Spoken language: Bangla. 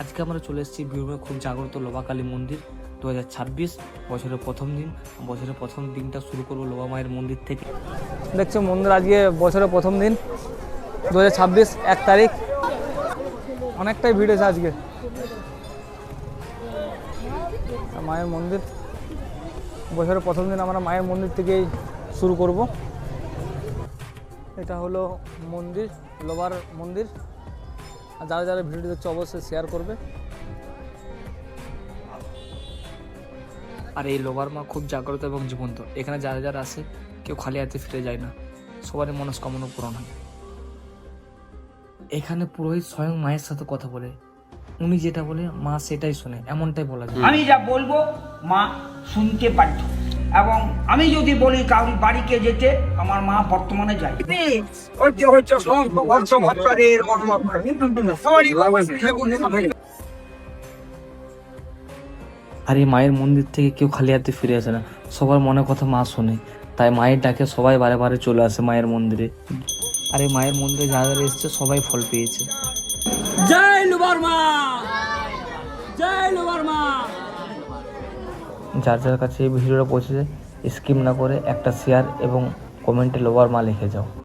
আজকে আমরা চলে এসেছি বীরভূমে খুব জাগ্রত লোবাকালী মন্দির, দু হাজার ছাব্বিশ, বছরের প্রথম দিন। বছরের প্রথম দিনটা শুরু করব লোবা মায়ের মন্দির থেকে। দেখছ, মন্দির আজকে বছরের প্রথম দিন, দু হাজার ছাব্বিশ, এক তারিখ। অনেকটাই ভিড় আছে আজকে। মায়ের মন্দির, বছরের প্রথম দিন আমরা মায়ের মন্দির থেকেই শুরু করব। এটা হলো মন্দির, লোবার মন্দির। আর যারা যারা ভিডিও দেখছে অবশ্যই শেয়ার করবে। আর এই লোবার মা খুব জাগ্রত এবং জীবন্ত। এখানে যারা যারা আসে কেউ খালি হাতে ফিরে যায় না। সবারই মনস্কামনা পূরণ হয়। এখানে পুরোহিত স্বয়ং মায়ের সাথে কথা বলে। উনি যেটা বলে মা সেটাই শোনে এমনটাই বলা যায়। আমি যা বলব মা শুনতে বাধ্য। এবং আমি যদি বলি কাউরি বাড়িকে যেতে আমার মা বর্তমানে যায়। আর এই মায়ের মন্দির থেকে কেউ খালি হাতে ফিরে আসে না। সবার মনে কথা মা শোনে। তাই মায়ের ডাকে সবাই বারে বারে চলে আসে মায়ের মন্দিরে। আর এই মায়ের মন্দিরে যারা যারা এসছে সবাই ফল পেয়েছে। জয় লুবার মা জয় লুবার মা যার যার কাছে এই ভিডিওটা পৌঁছেছে স্কিম না করে একটা শেয়ার এবং কমেন্টে লোয়ার মা লিখে যাও।